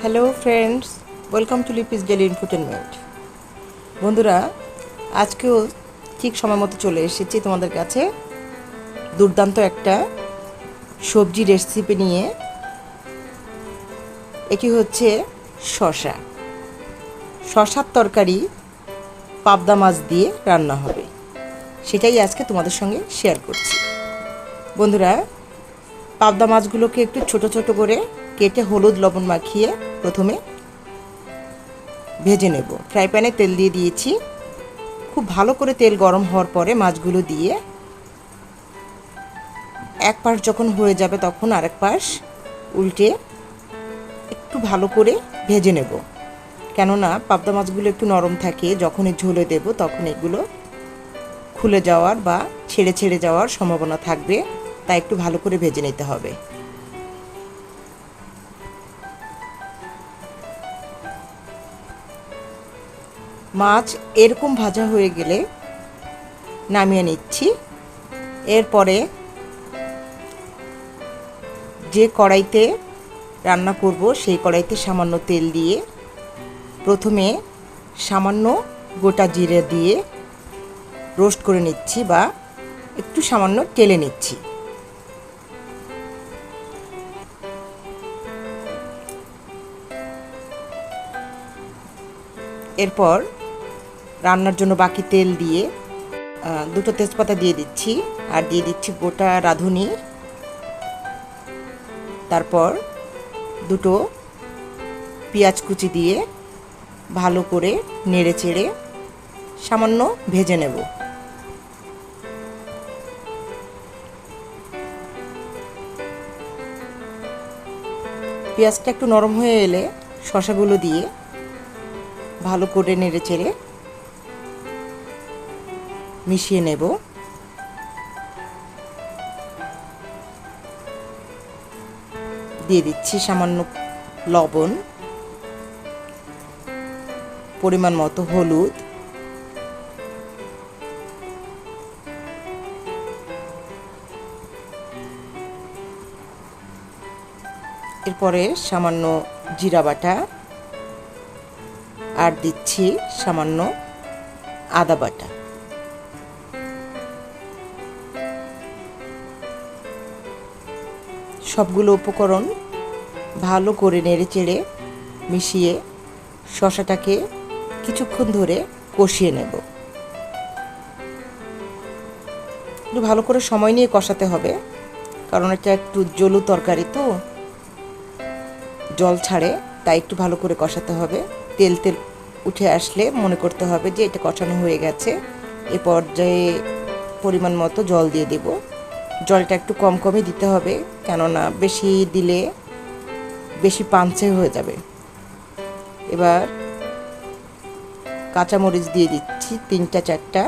Hello friends welcome to Lipi's daily infotainment বন্ধুরা, আজকেও ঠিক সময় মতো চলে এসেছি তোমাদের কাছে। দুর্দান্ত একটা সবজি রেসিপি নিয়ে। এটি হচ্ছে শশা শশার তরকারি পাবদা মাছ দিয়ে রান্না হবে। সেটাই আজকে তোমাদের সঙ্গে শেয়ার করছি। বন্ধুরা, পাবদা মাছগুলোকে একটু ছোট ছোট করে কেটে হলুদ লবণ মাখিয়ে প্রথমে ভেজে নেব। ফ্রাই প্যানে তেল দিয়ে দিয়েছি। খুব ভালো করে তেল গরম হওয়ার পরে মাছগুলো দিয়ে এক পাশ যখন হয়ে যাবে তখন আরেক পাশ উল্টে একটু ভালো করে ভেজে নেব। কেননা পাবদা মাছগুলো একটু নরম থাকে, যখনই ঝোলে দেব তখন এগুলো খুলে যাওয়ার বা ছেড়ে ছেড়ে যাওয়ার সম্ভাবনা থাকবে, তাই একটু ভালো করে ভেজে নিতে হবে। মাছ এরকম ভাজা হয়ে গেলে নামিয়ে নিচ্ছি। এরপরে যে কড়াইতে রান্না করব, সেই কড়াইতে সামান্য তেল দিয়ে প্রথমে সামান্য গোটা জিরে দিয়ে রোস্ট করে নিচ্ছি বা একটু সামান্য টেলে নিচ্ছি। এরপর রান্নার জন্য বাকি তেল দিয়ে দুটো তেজপাতা দিয়ে দিচ্ছি। আর দিয়ে দিচ্ছি গোটা রাঁধুনি। তারপর দুটো পেঁয়াজ কুচি দিয়ে ভালো করে নেড়ে চেড়ে সামান্য ভেজে নেব। পেঁয়াজটা একটু নরম হয়ে এলে শশাগুলো দিয়ে ভালো করে নেড়ে চেড়ে মিশিয়ে নেব। দিয়ে দিচ্ছি সামান্য লবণ, পরিমাণ মতো হলুদ। এরপরে সামান্য জিরা বাটা, আর দিচ্ছি সামান্য আদা বাটা। সবগুলো উপকরণ ভালো করে নেড়ে চেড়ে মিশিয়ে শশাটাকে কিছুক্ষণ ধরে কষিয়ে নেব। একটু ভালো করে সময় নিয়ে কষাতে হবে, কারণ এটা একটু জলু তরকারি তো। জল ছাড়ে, তাই একটু ভালো করে কষাতে হবে। তেল তেল উঠে আসলে মনে করতে হবে যে এটা কষানো হয়ে গেছে। এ পর্যায়ে পরিমাণ মতো জল দিয়ে দেব। জলটা একটু কম কমই দিতে হবে, কেননা বেশি দিলে বেশি পাঞ্চে হয়ে যাবে। এবার কাঁচামরিচ দিয়ে দিচ্ছি, তিনটা, চারটা।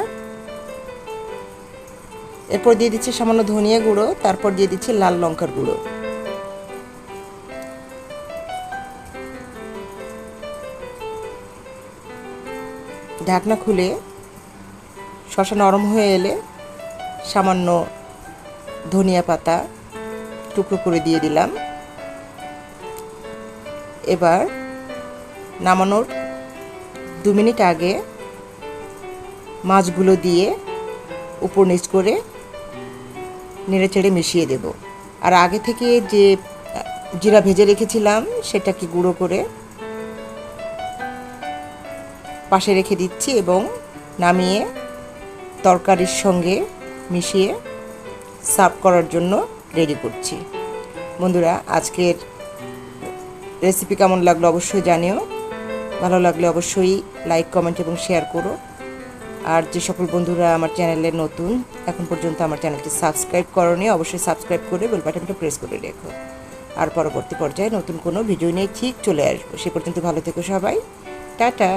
এরপর দিয়ে দিচ্ছি সামান্য ধনিয়া গুঁড়ো, তারপর দিয়ে দিচ্ছি লাল লঙ্কার গুঁড়ো। ঢাকনা খুলে শশা নরম হয়ে এলে সামান্য ধনিয়া পাতা টুকরো করে দিয়ে দিলাম। এবার নামানোর দু মিনিট আগে মাছগুলো দিয়ে উপর নিচ করে নেড়ে চেড়ে মিশিয়ে দেব। আর আগে থেকে যে জিরা ভেজে রেখেছিলাম, সেটাকে গুঁড়ো করে পাশে রেখে দিচ্ছি এবং নামিয়ে তরকারির সঙ্গে মিশিয়ে সার্ভ করার জন্য রেডি করছি। বন্ধুরা, আজকের রেসিপি কেমন লাগল অবশ্যই জানিও। ভালো লাগলে অবশ্যই লাইক কমেন্ট এবং শেয়ার করো। আর যে সকল বন্ধুরা আমার চ্যানেলে নতুন, এখন পর্যন্ত আমার চ্যানেলটি সাবস্ক্রাইব করনি, অবশ্যই সাবস্ক্রাইব করে বেল বাটনটা প্রেস করে রেখো। আর পরবর্তী পর্যায়ে নতুন কোনো ভিডিও নিয়ে ঠিক চলে আসব। সে পর্যন্ত ভালো থেকো সবাই। টাটা!